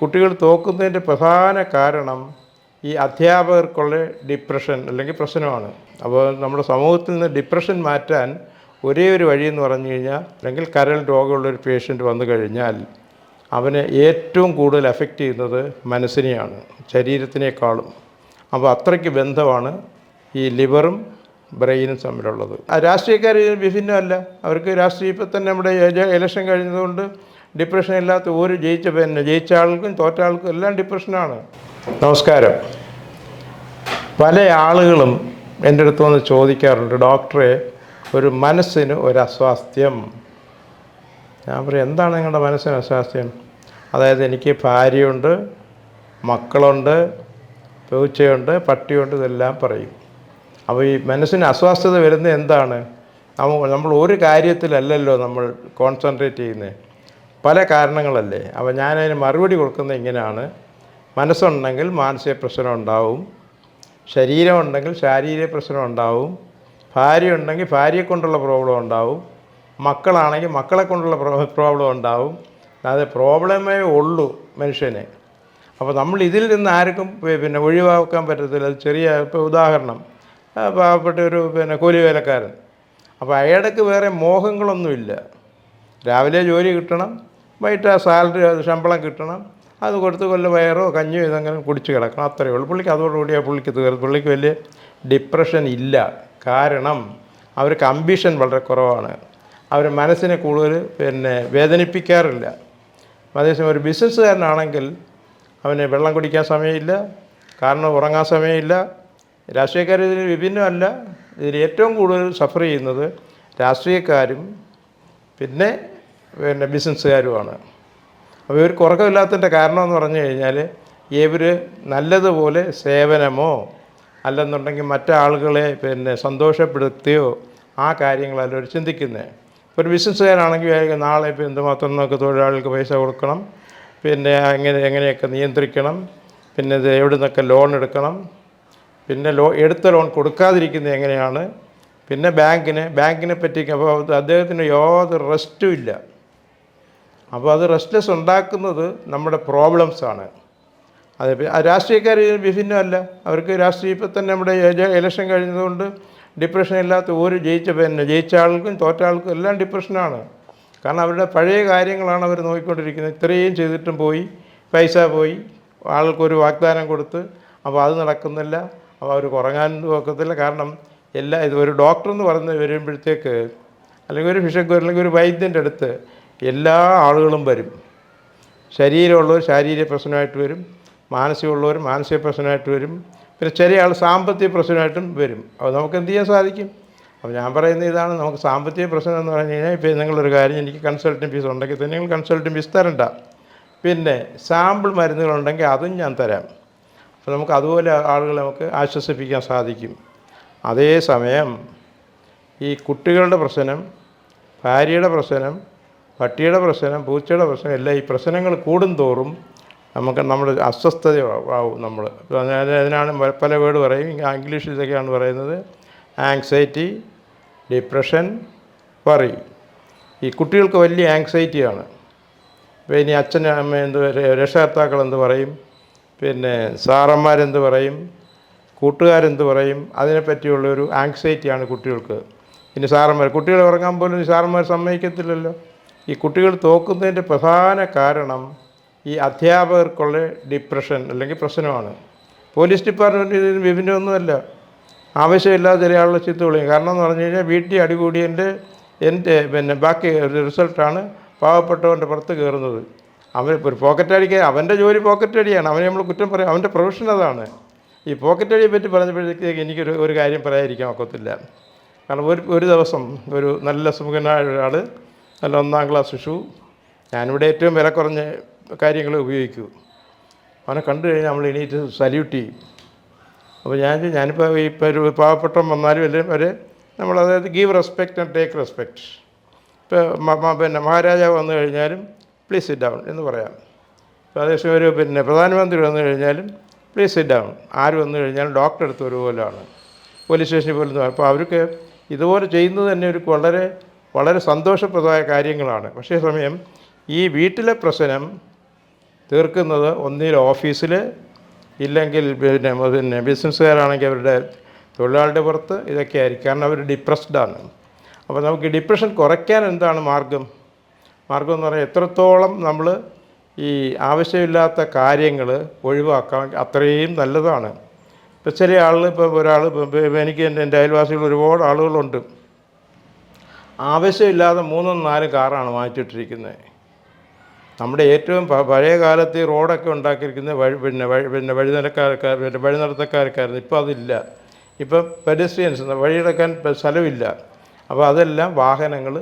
കുട്ടികൾ തോക്കുന്നതിന്റെ പ്രധാന കാരണം ഈ അധ്യാപകർക്കുള്ള ഡിപ്രഷൻ അല്ലെങ്കിൽ പ്രശ്നമാണ്. അപ്പോൾ നമ്മുടെ സമൂഹത്തിൽ നിന്ന് ഡിപ്രഷൻ മാറ്റാൻ ഒരേ ഒരു വഴി എന്ന് പറഞ്ഞു കഴിഞ്ഞാൽ അല്ലെങ്കിൽ കരൾ രോഗമുള്ളൊരു പേഷ്യന്റ് വന്നു കഴിഞ്ഞാൽ അവനെ ഏറ്റവും കൂടുതൽ എഫക്റ്റ് ചെയ്യുന്നത് മനസ്സിനെയാണ് ശരീരത്തിനേക്കാളും. അപ്പോൾ അത്രയ്ക്ക് ബന്ധമാണ് ഈ ലിവറും ബ്രെയിനും തമ്മിലുള്ളത്. ആ രാഷ്ട്രീയക്കാർ വിഭിന്നമല്ല. അവർക്ക് രാഷ്ട്രീയ ഇപ്പം തന്നെ നമ്മുടെ ഇലക്ഷൻ കഴിഞ്ഞതുകൊണ്ട് ഡിപ്രഷൻ ഇല്ലാത്ത ഒരു ജയിച്ച പിന്നെ ജയിച്ച ആൾക്കും തോറ്റ ആൾക്കും എല്ലാം ഡിപ്രഷനാണ് നമസ്കാരം. പല ആളുകളും എന്റെ അടുത്ത് വന്ന് ചോദിക്കാറുണ്ട് ഡോക്ടറെ ഒരു മനസ്സിന് ഒരു അസ്വാസ്ഥ്യം. ഞാൻ പറയും എന്താണ് നിങ്ങളുടെ മനസ്സിന് അസ്വാസ്ഥ്യം? അതായത് എനിക്ക് ഭാര്യയുണ്ട് മക്കളുണ്ട് പൂച്ചയുണ്ട് പട്ടിയുണ്ട് ഇതെല്ലാം പറയും. അപ്പോൾ ഈ മനസ്സിന് അസ്വാസ്ഥത വരുന്ന എന്താണ്? നമ്മ നമ്മൾ ഒരു കാര്യത്തിലല്ലല്ലോ നമ്മൾ കോൺസെൻട്രേറ്റ് ചെയ്യുന്നത് പല കാരണങ്ങളല്ലേ. അപ്പോൾ ഞാനതിന് മറുപടി കൊടുക്കുന്നത് ഇങ്ങനെയാണ്. മനസ്സുണ്ടെങ്കിൽ മാനസിക പ്രശ്നം ഉണ്ടാവും. ശരീരമുണ്ടെങ്കിൽ ശാരീരിക പ്രശ്നം ഉണ്ടാവും. ഭാര്യ ഉണ്ടെങ്കിൽ ഭാര്യയെ കൊണ്ടുള്ള പ്രോബ്ലം ഉണ്ടാവും. മക്കളാണെങ്കിൽ മക്കളെ കൊണ്ടുള്ള പ്രോബ്ലം ഉണ്ടാവും. അത് പ്രോബ്ലമേ ഉള്ളൂ മനുഷ്യന്. അപ്പോൾ നമ്മൾ ഇതിൽ നിന്ന് ആർക്കും പിന്നെ ഒഴിവാക്കാൻ പറ്റത്തില്ല. ചെറിയ ഇപ്പോൾ ഉദാഹരണം. പാവപ്പെട്ട ഒരു പിന്നെ കൂലി വേലക്കാരൻ അപ്പോൾ അയാൾക്ക് വേറെ മോഹങ്ങളൊന്നുമില്ല. രാവിലെ ജോലി കിട്ടണം വൈകിട്ട് ആ സാലറി ശമ്പളം കിട്ടണം അത് കൊടുത്ത് കൊല്ലം വയറോ കഞ്ഞോ ഇതെങ്കിലും കുടിച്ച് കിടക്കണം അത്രയേ ഉള്ളൂ. പുള്ളിക്ക് അതോടുകൂടി ആ പുള്ളിക്ക് തീർന്നു. പുള്ളിക്ക് വലിയ ഡിപ്രഷൻ ഇല്ല. കാരണം അവർക്ക് അംബിഷൻ വളരെ കുറവാണ്. അവർ മനസ്സിനെ കൂടുതൽ പിന്നെ വേദനിപ്പിക്കാറില്ല. അതേസമയം ഒരു ബിസിനസ്സുകാരനാണെങ്കിൽ അവന് വെള്ളം കുടിക്കാൻ സമയമില്ല കാരണം ഉറങ്ങാൻ സമയമില്ല രാഷ്ട്രീയക്കാർ ഇതിന് വിഭിന്നമല്ല. ഇതിൽ ഏറ്റവും കൂടുതൽ സഫർ ചെയ്യുന്നത് രാഷ്ട്രീയക്കാരും പിന്നെ പിന്നെ ബിസിനസ്സുകാരുമാണ് അപ്പോൾ ഇവർക്ക് ഉറക്കമില്ലാത്തതിന്റെ കാരണം എന്ന് പറഞ്ഞു കഴിഞ്ഞാൽ ഇവർ നല്ലതുപോലെ സേവനമോ അല്ലെന്നുണ്ടെങ്കിൽ മറ്റാളുകളെ പിന്നെ സന്തോഷപ്പെടുത്തിയോ ആ കാര്യങ്ങളല്ല അവർ ചിന്തിക്കുന്നത് ഒരു ബിസിനസ്സുകാരാണെങ്കിൽ നാളെ ഇപ്പോൾ എന്തുമാത്രം നമുക്ക് തൊഴിലാളികൾക്ക് പൈസ കൊടുക്കണം പിന്നെ എങ്ങനെ എങ്ങനെയൊക്കെ നിയന്ത്രിക്കണം പിന്നെ ഇത് എവിടെ നിന്നൊക്കെ ലോൺ എടുക്കണം പിന്നെ ലോ എടുത്ത ലോൺ കൊടുക്കാതിരിക്കുന്നത് എങ്ങനെയാണ്? പിന്നെ ബാങ്കിന് ബാങ്കിനെ പറ്റി അപ്പോൾ അദ്ദേഹത്തിന് യാതൊരു റെസ്റ്റും ഇല്ല. അപ്പോൾ അത് റെസ്റ്റ്ലെസ് ഉണ്ടാക്കുന്നത് നമ്മുടെ പ്രോബ്ലംസാണ് അത് രാഷ്ട്രീയക്കാർ വിഭിന്നമല്ല. അവർക്ക് രാഷ്ട്രീയ ഇപ്പം തന്നെ നമ്മുടെ ഇലക്ഷൻ കഴിഞ്ഞതുകൊണ്ട് ഡിപ്രഷൻ ഇല്ലാത്ത ഒരു ജയിച്ച പിന്നെ ജയിച്ച ആൾക്കും തോറ്റ ആൾക്കും എല്ലാം ഡിപ്രഷനാണ് കാരണം അവരുടെ പഴയ കാര്യങ്ങളാണ് അവർ നോക്കിക്കൊണ്ടിരിക്കുന്നത്. ഇത്രയും ചെയ്തിട്ടും പോയി പൈസ പോയി ആൾക്കൊരു വാഗ്ദാനം കൊടുത്ത് അപ്പോൾ അത് നടക്കുന്നില്ല. അപ്പോൾ അവർ കുറങ്ങാൻ നോക്കത്തില്ല. കാരണം എല്ലാ ഇത് ഒരു ഡോക്ടർ എന്ന് പറഞ്ഞ് വരുമ്പോഴത്തേക്ക് അല്ലെങ്കിൽ ഒരു ഫിഷക്ക് അല്ലെങ്കിൽ ഒരു വൈദ്യന്റെ അടുത്ത് എല്ലാ ആളുകളും വരും. ശരീരമുള്ളവർ ശാരീരിക പ്രശ്നമായിട്ട് വരും. മാനസികമുള്ളവർ മാനസിക പ്രശ്നമായിട്ട് വരും. പിന്നെ ചെറിയ ആൾ സാമ്പത്തിക പ്രശ്നമായിട്ടും വരും. അപ്പോൾ നമുക്ക് എന്ത് ചെയ്യാൻ സാധിക്കും? അപ്പോൾ ഞാൻ പറയുന്ന ഇതാണ്. നമുക്ക് സാമ്പത്തിക പ്രശ്നം എന്ന് പറഞ്ഞു കഴിഞ്ഞാൽ ഇപ്പോൾ നിങ്ങളൊരു കാര്യം എനിക്ക് കൺസൾട്ടിങ് ഫീസ് ഉണ്ടെങ്കിൽ തന്നെ നിങ്ങൾ കൺസൾട്ടിങ് ഫീസ് തരണ്ട. പിന്നെ സാമ്പിൾ മരുന്നുകളുണ്ടെങ്കിൽ അതും ഞാൻ തരാം. അപ്പോൾ നമുക്ക് അതുപോലെ ആളുകളെ നമുക്ക് ആശ്വസിപ്പിക്കാൻ സാധിക്കും. അതേസമയം ഈ കുട്ടികളുടെ പ്രശ്നം ഭാര്യയുടെ പ്രശ്നം പട്ടിയുടെ പ്രശ്നം പൂച്ചയുടെ പ്രശ്നം എല്ലാം ഈ പ്രശ്നങ്ങൾ കൂടുന്തോറും നമുക്ക് നമ്മുടെ അസ്വസ്ഥത ആവും നമ്മൾ. അതിനാണ് പല വേർഡ് പറയും. ഇംഗ്ലീഷിൽ ഇതൊക്കെയാണ് പറയുന്നത്. ആങ്സൈറ്റി ഡിപ്രഷൻ വറി ഈ കുട്ടികൾക്ക് വലിയ ആങ്സൈറ്റിയാണ് ഇനി അച്ഛൻ അമ്മ എന്ത് രക്ഷകർത്താക്കൾ എന്ത് പറയും? പിന്നെ സാറന്മാരെന്ത് പറയും? കൂട്ടുകാരെന്ത് പറയും? അതിനെപ്പറ്റിയുള്ളൊരു ആങ്സൈറ്റിയാണ് കുട്ടികൾക്ക്. ഇനി സാറന്മാർ കുട്ടികൾ ഉറങ്ങാൻ പോലും സാറന്മാർ സമ്മതിക്കത്തില്ലല്ലോ. ഈ കുട്ടികൾ തോക്കുന്നതിന്റെ പ്രധാന കാരണം ഈ അധ്യാപകർക്കുള്ള ഡിപ്രഷൻ അല്ലെങ്കിൽ പ്രശ്നമാണ്. പോലീസ് ഡിപ്പാർട്ട്മെന്റ് ഇതിന് വിഭിന്നമൊന്നുമല്ല. ആവശ്യമില്ലാതെ ചില ചിത്ത് വിളിയും കാരണം എന്ന് പറഞ്ഞു കഴിഞ്ഞാൽ വീട്ടിൽ അടികൂടിയതിന്റെ എന്റെ പിന്നെ ബാക്കി റിസൾട്ടാണ് പാവപ്പെട്ടവന്റെ പുറത്ത് കയറുന്നത്. അവൻ ഒരു പോക്കറ്റ് അടിക്കാൻ അവന്റെ ജോലി പോക്കറ്റ് അടിയാണ്. അവനെ നമ്മൾ കുറ്റം പറയും അവന്റെ പ്രൊഫഷൻ അതാണ്. ഈ പോക്കറ്റ് അടിയെ പറ്റി പറഞ്ഞപ്പോഴത്തേക്ക് എനിക്കൊരു ഒരു കാര്യം പറയാതിരിക്കാൻ ഒക്കത്തില്ല. കാരണം ഒരു ഒരു ദിവസം ഒരു നല്ല സുമുഖനായ ഒരാൾ നല്ല ഒന്നാം ക്ലാസ് ഷൂ ഞാനിവിടെ ഏറ്റവും വില കുറഞ്ഞ കാര്യങ്ങൾ ഉപയോഗിക്കൂ. അവനെ കണ്ടു കഴിഞ്ഞാൽ നമ്മൾ എണീറ്റ് സല്യൂട്ട് ചെയ്യും. അപ്പോൾ ഞാൻ ഞാനിപ്പോൾ ഈ ഒരു പാവപ്പെട്ടവൻ വന്നാലും എല്ലാം അവർ നമ്മൾ അതായത് give respect and take respect ഇപ്പോൾ പിന്നെ മഹാരാജാവ് വന്നു കഴിഞ്ഞാലും പ്ലീസ് സിറ്റ് ഡൗൺ എന്ന് പറയാം. പ്രാദേശിക ഒരു പിന്നെ പ്രധാനമന്ത്രി വന്നു കഴിഞ്ഞാലും പ്ലീസ് സിറ്റ് ഡൗൺ ആര് വന്നു കഴിഞ്ഞാലും ഡോക്ടർ അടുത്ത് ഒരുപോലെയാണ് പോലീസ് സ്റ്റേഷനിൽ പോലും അപ്പോൾ അവർക്ക് ഇതുപോലെ ചെയ്യുന്നത് തന്നെ ഒരു വളരെ വളരെ സന്തോഷപ്രദമായ കാര്യങ്ങളാണ്. പക്ഷേ സമയം ഈ വീട്ടിലെ പ്രശ്നം തീർക്കുന്നത് ഒന്നിൽ ഓഫീസിൽ ഇല്ലെങ്കിൽ പിന്നെ പിന്നെ ബിസിനസ്സുകാരാണെങ്കിൽ അവരുടെ തൊഴിലാളിയുടെ പുറത്ത് ഇതൊക്കെ ആയിരിക്കും. കാരണം അവർ ഡിപ്രസ്ഡാണ് അപ്പോൾ നമുക്ക് ഡിപ്രഷൻ കുറയ്ക്കാൻ എന്താണ് മാർഗം? മാർഗം എന്ന് പറഞ്ഞാൽ എത്രത്തോളം നമ്മൾ ഈ ആവശ്യമില്ലാത്ത കാര്യങ്ങൾ ഒഴിവാക്കാൻ അത്രയും നല്ലതാണ്. ഇപ്പം ചില ആളുകൾ ഇപ്പം ഒരാൾ എനിക്ക് എന്റെ എന്റെ അയൽവാസികൾ ഒരുപാട് ആളുകളുണ്ട്. ആവശ്യമില്ലാതെ മൂന്നും നാലും കാറാണ് മാറ്റിയിട്ടിരിക്കുന്നത്. നമ്മുടെ ഏറ്റവും പഴയ കാലത്ത് ഈ റോഡൊക്കെ ഉണ്ടാക്കിയിരിക്കുന്നത് വഴി പിന്നെ വഴി പിന്നെ വഴിനിരക്കാർക്കാർ പിന്നെ വഴിനടത്തക്കാർക്കായിരുന്നു ഇപ്പോൾ അതില്ല. ഇപ്പം പെഡസ്ട്രിയൻസ് വഴിയിടക്കാൻ സ്ഥലമില്ല. അപ്പോൾ അതെല്ലാം വാഹനങ്ങൾ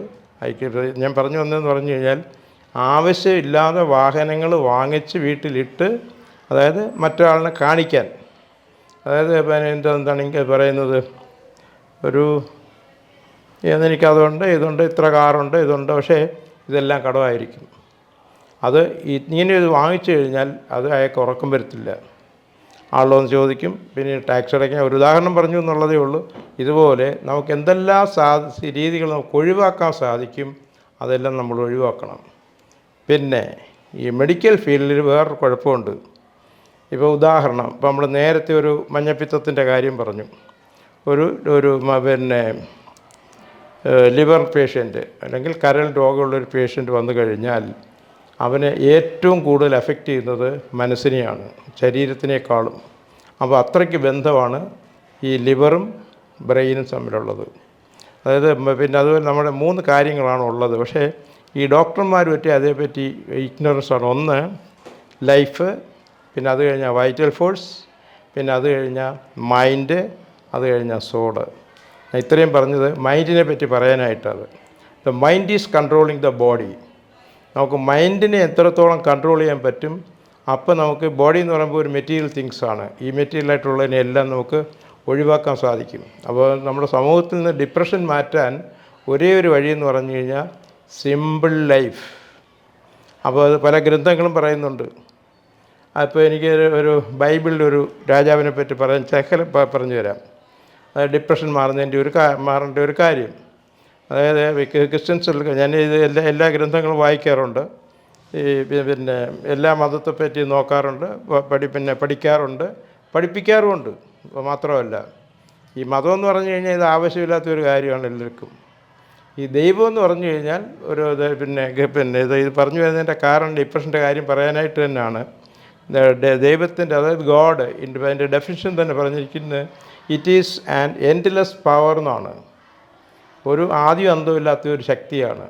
അയക്കരുത് ഞാൻ പറഞ്ഞു വന്നതെന്ന് പറഞ്ഞു കഴിഞ്ഞാൽ ആവശ്യമില്ലാതെ വാഹനങ്ങൾ വാങ്ങിച്ച് വീട്ടിലിട്ട് അതായത് മറ്റൊരാളിനെ കാണിക്കാൻ. അതായത് പിന്നെ എന്താ എന്താണ് എനിക്ക് പറയുന്നത് ഒരു എനിക്കതുണ്ട് ഇതുണ്ട് ഇത്ര കാറുണ്ട് ഇതുണ്ട് പക്ഷേ ഇതെല്ലാം കടമായിരിക്കും. അത് ഇങ്ങനെ ഇത് വാങ്ങിച്ചു കഴിഞ്ഞാൽ അത് അയാൾക്ക് ഉറക്കം വരത്തില്ല. ആളൊന്ന് ചോദിക്കും. പിന്നെ ടാക്സ് അടയ്ക്കാൻ ഒരു ഉദാഹരണം പറഞ്ഞു എന്നുള്ളതേ ഉള്ളൂ. ഇതുപോലെ നമുക്ക് എന്തെല്ലാം സാ രീതികൾ നമുക്ക് ഒഴിവാക്കാൻ സാധിക്കും അതെല്ലാം നമ്മൾ ഒഴിവാക്കണം. പിന്നെ ഈ മെഡിക്കൽ ഫീൽഡിൽ വേറൊരു കുഴപ്പമുണ്ട്. ഇപ്പോൾ ഉദാഹരണം ഇപ്പോൾ നമ്മൾ നേരത്തെ ഒരു മഞ്ഞപ്പിത്തത്തിന്റെ കാര്യം പറഞ്ഞു. ഒരു ഒരു പിന്നെ ലിവർ പേഷ്യന്റ് അല്ലെങ്കിൽ കരൾ രോഗമുള്ളൊരു പേഷ്യന്റ് വന്നു കഴിഞ്ഞാൽ അവനെ ഏറ്റവും കൂടുതൽ എഫക്റ്റ് ചെയ്യുന്നത് മനസ്സിനെയാണ് ശരീരത്തിനേക്കാളും. അപ്പോൾ അത്രയ്ക്ക് ബന്ധമാണ് ഈ ലിവറും ബ്രെയിനും തമ്മിലുള്ളത്. അതായത് പിന്നെ അതുപോലെ നമ്മുടെ മൂന്ന് കാര്യങ്ങളാണ് ഉള്ളത്. പക്ഷേ ഈ ഡോക്ടർമാർ പറ്റി അതേപ്പറ്റി ഇഗ്നറൻസ് ആണ്. ഒന്ന് ലൈഫ് പിന്നെ അത് കഴിഞ്ഞാൽ വൈറ്റൽ ഫോഴ്സ് പിന്നെ അത് കഴിഞ്ഞാൽ മൈൻഡ് അത് കഴിഞ്ഞാൽ സോഡ്. ഞാൻ ഇത്രയും പറഞ്ഞത് മൈൻഡിനെ പറ്റി പറയാനായിട്ടത് the mind is controlling the body. നമുക്ക് മൈൻഡിനെ എത്രത്തോളം കൺട്രോൾ ചെയ്യാൻ പറ്റും? അപ്പോൾ നമുക്ക് ബോഡി എന്ന് പറയുമ്പോൾ ഒരു മെറ്റീരിയൽ തിങ്സ് ആണ്. ഈ മെറ്റീരിയൽ ആയിട്ടുള്ളതിനെ എല്ലാം നമുക്ക് ഒഴിവാക്കാൻ സാധിക്കും. അപ്പോൾ നമ്മുടെ സമൂഹത്തിൽ നിന്ന് ഡിപ്രഷൻ മാറ്റാൻ ഒരേ ഒരു വഴി എന്ന് പറഞ്ഞു കഴിഞ്ഞാൽ സിമ്പിൾ ലൈഫ് അപ്പോൾ അത് പല ഗ്രന്ഥങ്ങളും പറയുന്നുണ്ട്. അപ്പോൾ എനിക്ക് ഒരു- ബൈബിളിൽ ഒരു രാജാവിനെ പറ്റി പറയാൻ ചക്കല പറഞ്ഞു തരാം ഡിപ്രഷൻ മാറുന്നതിന്റെ ഒരു മാറേണ്ട ഒരു കാര്യം. അതായത് ക്രി- ക്രിസ്ത്യൻസിൽ ഞാൻ ഇത് എല്ലാ എല്ലാ ഗ്രന്ഥങ്ങളും വായിക്കാറുണ്ട്. ഈ പിന്നെ എല്ലാ മതത്തെ പറ്റി നോക്കാറുണ്ട് പഠി പിന്നെ പഠിക്കാറുണ്ട് പഠിപ്പിക്കാറുമുണ്ട്. മാത്രമല്ല ഈ മതം എന്ന് പറഞ്ഞു കഴിഞ്ഞാൽ ഇത് ആവശ്യമില്ലാത്ത ഒരു കാര്യമാണ് എല്ലാവർക്കും. ഈ ദൈവം എന്ന് പറഞ്ഞു കഴിഞ്ഞാൽ ഒരു പിന്നെ പിന്നെ ഇത് ഇത് പറഞ്ഞു വരുന്നതിന്റെ കാരണം ഡിപ്രഷന്റെ കാര്യം പറയാനായിട്ട് തന്നെയാണ്. ദൈവത്തിന്റെ അതായത് ഗോഡ് അതിന്റെ ഡെഫിനിഷൻ തന്നെ പറഞ്ഞിരിക്കുന്നത് it is an endless power എന്നാണ്. ഒരു ആദ്യം അന്തമില്ലാത്ത ഒരു ശക്തിയാണ്.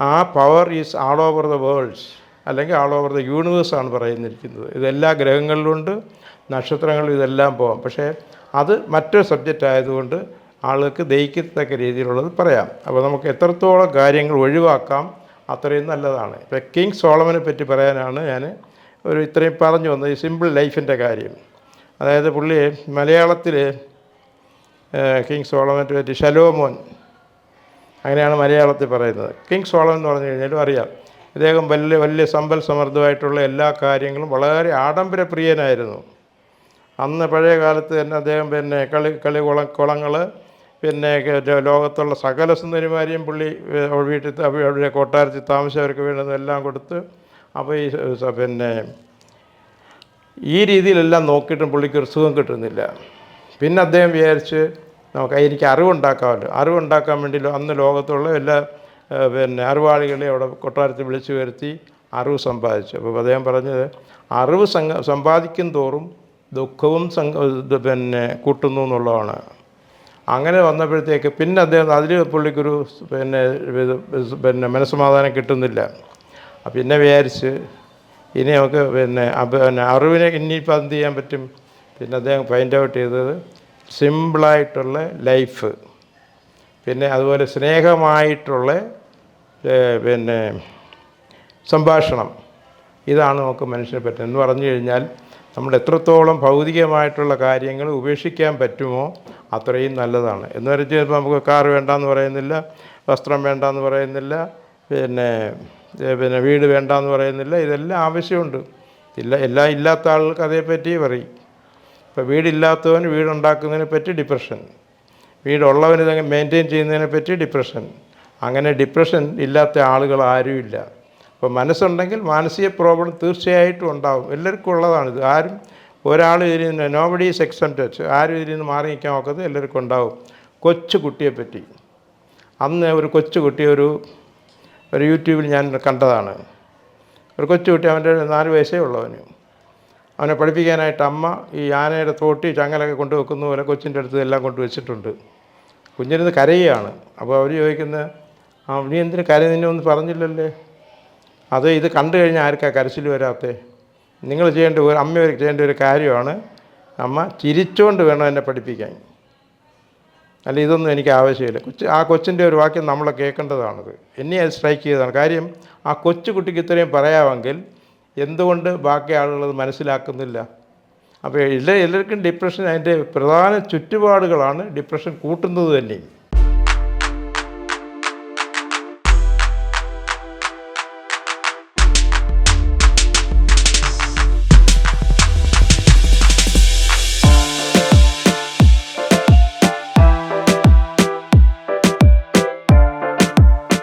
ആ power is all over the worlds അല്ലെങ്കിൽ ആൾ ഓവർ ദ യൂണിവേഴ്സാണ് പറയുന്നിരിക്കുന്നത്. ഇതെല്ലാ ഗ്രഹങ്ങളിലുണ്ട് നക്ഷത്രങ്ങളും ഇതെല്ലാം പോകാം പക്ഷേ അത് മറ്റൊരു സബ്ജക്റ്റ് ആയതുകൊണ്ട് ആളുകൾക്ക് ദഹിക്കത്തക്ക രീതിയിലുള്ളത് പറയാം. അപ്പോൾ നമുക്ക് എത്രത്തോളം കാര്യങ്ങൾ ഒഴിവാക്കാം അത്രയും നല്ലതാണ്. ഇപ്പോൾ കിങ് സോളമനെ പറ്റി പറയാനാണ് ഞാൻ ഒരു ഇത്രയും പറഞ്ഞു വന്നത് ഈ സിമ്പിൾ ലൈഫിന്റെ കാര്യം. അതായത് പുള്ളി മലയാളത്തിൽ കിങ് സോളമനെ പറ്റി ശലോമോൻ അങ്ങനെയാണ് മലയാളത്തിൽ പറയുന്നത്. കിങ് സോളം എന്ന് പറഞ്ഞു കഴിഞ്ഞാലും അറിയാം. ഇദ്ദേഹം വലിയ വലിയ സമ്പൽ സമൃദ്ധമായിട്ടുള്ള എല്ലാ കാര്യങ്ങളും വളരെ ആഡംബരപ്രിയനായിരുന്നു അന്ന് പഴയ കാലത്ത് തന്നെ അദ്ദേഹം പിന്നെ കളി കളി കുള കുളങ്ങൾ പിന്നെ ലോകത്തുള്ള സകല സുന്ദരിമാരെയും പുള്ളി വീട്ടിൽ അവിടെ കൊട്ടാരത്തിൽ താമസിച്ചവർക്ക് വേണ്ടതെല്ലാം കൊടുത്ത് അപ്പോൾ ഈ പിന്നെ ഈ രീതിയിലെല്ലാം നോക്കിയിട്ടും പുള്ളിക്ക് ഒരു സുഖം കിട്ടുന്നില്ല. പിന്നെ അദ്ദേഹം വിചാരിച്ച് നമുക്ക് എനിക്ക് അറിവുണ്ടാക്കാമല്ലോ. അറിവുണ്ടാക്കാൻ വേണ്ടി അന്ന് ലോകത്തുള്ള എല്ലാ പിന്നെ അറിവാളികളെ അവിടെ കൊട്ടാരത്തിൽ വിളിച്ചു വരുത്തി അറിവ് സമ്പാദിച്ചു. അപ്പോൾ അദ്ദേഹം പറഞ്ഞത് അറിവ് സമ്പാദിക്കും തോറും ദുഃഖവും പിന്നെ കൂട്ടുന്നു എന്നുള്ളതാണ്. അങ്ങനെ വന്നപ്പോഴത്തേക്ക് പിന്നെ അദ്ദേഹം അതിൽ പുള്ളിക്കൊരു പിന്നെ പിന്നെ മനസ്സമാധാനം കിട്ടുന്നില്ല. പിന്നെ വിചാരിച്ച് ഇനി നമുക്ക് പിന്നെ പിന്നെ അറിവിനെ ഇനിയിപ്പോൾ എന്ത് ചെയ്യാൻ പറ്റും? പിന്നെ അദ്ദേഹം ഫൈൻഡ് ഔട്ട് ചെയ്തത് സിമ്പിളായിട്ടുള്ള ലൈഫ്. പിന്നെ അതുപോലെ സ്നേഹമായിട്ടുള്ള പിന്നെ സംഭാഷണം. ഇതാണ് നമുക്ക് മനുഷ്യനെ പറ്റുന്നത്. എന്ന് പറഞ്ഞു കഴിഞ്ഞാൽ നമ്മൾ എത്രത്തോളം ഭൗതികമായിട്ടുള്ള കാര്യങ്ങൾ ഉപേക്ഷിക്കാൻ പറ്റുമോ അത്രയും നല്ലതാണ്. എന്ന് വെച്ച് ചിലപ്പോൾ നമുക്ക് കാർ വേണ്ടാന്ന് പറയുന്നില്ല വസ്ത്രം വേണ്ടാന്ന് പറയുന്നില്ല പിന്നെ പിന്നെ വീട് വേണ്ടാന്ന് പറയുന്നില്ല ഇതെല്ലാം ആവശ്യമുണ്ട്. ഇല്ല എല്ലാം ഇല്ലാത്ത ആൾക്ക് അതേപ്പറ്റി പറയും. ഇപ്പോൾ വീടില്ലാത്തവന് വീടുണ്ടാക്കുന്നതിനെ പറ്റി ഡിപ്രഷൻ വീടുള്ളവന് ഇതങ്ങ് മെയിന്റെയിൻ ചെയ്യുന്നതിനെ പറ്റി ഡിപ്രഷൻ അങ്ങനെ ഡിപ്രഷൻ ഇല്ലാത്ത ആളുകൾ ആരുമില്ല അപ്പോൾ മനസ്സുണ്ടെങ്കിൽ മാനസിക പ്രോബ്ലം തീർച്ചയായിട്ടും ഉണ്ടാവും. എല്ലാവർക്കും ഉള്ളതാണിത്. ആരും ഒരാൾ ഇതിൽ നിന്ന് നോബഡി ഈസ് ടച്ച് ആരും ഇതിൽ നിന്ന് മാറി നിൽക്കാൻ നോക്കുന്നത് എല്ലാവർക്കും ഉണ്ടാവും. കൊച്ചു കുട്ടിയെ പറ്റി. അന്ന് ഒരു കൊച്ചു കുട്ടി ഒരു ഒരു യൂട്യൂബിൽ ഞാൻ കണ്ടതാണ്. ഒരു കൊച്ചുകുട്ടി അവന്റെ നാല് വയസ്സേ ഉള്ളവന്. അവനെ പഠിപ്പിക്കാനായിട്ട് അമ്മ ഈ ആനയുടെ തോട്ടി ചങ്ങലൊക്കെ കൊണ്ടുവെക്കുന്ന പോലെ കൊച്ചിന്റെ അടുത്ത് എല്ലാം കൊണ്ടുവച്ചിട്ടുണ്ട്. കുഞ്ഞിരുന്ന് കരയുകയാണ്. അപ്പോൾ അവർ ചോദിക്കുന്ന ആ നീ എന്തിനു കര നിന്നെ പറഞ്ഞില്ലല്ലേ? അത് ഇത് കണ്ടു കഴിഞ്ഞാൽ ആർക്കാ കരച്ചിൽ വരാത്തേ? നിങ്ങൾ ചെയ്യേണ്ട ഒരു അമ്മ ചെയ്യേണ്ട ഒരു കാര്യമാണ്. അമ്മ ചിരിച്ചുകൊണ്ട് വേണം എന്നെ പഠിപ്പിക്കാൻ. അല്ല ഇതൊന്നും എനിക്ക് ആവശ്യമില്ല. കൊച്ചു ആ കൊച്ചിന്റെ ഒരു വാക്യം നമ്മളെ കേൾക്കേണ്ടതാണത്. എന്നെ അത് സ്ട്രൈക്ക് ചെയ്തതാണ്. കാര്യം ആ കൊച്ചു കുട്ടിക്ക് ഇത്രയും പറയാമെങ്കിൽ എന്തുകൊണ്ട് ബാക്കി ആളുകളത് മനസ്സിലാക്കുന്നില്ല? അപ്പോൾ എല്ലാ എല്ലാവർക്കും ഡിപ്രഷൻ അതിന്റെ പ്രധാന ചുറ്റുപാടുകളാണ് ഡിപ്രഷൻ കൂട്ടുന്നത് തന്നെ.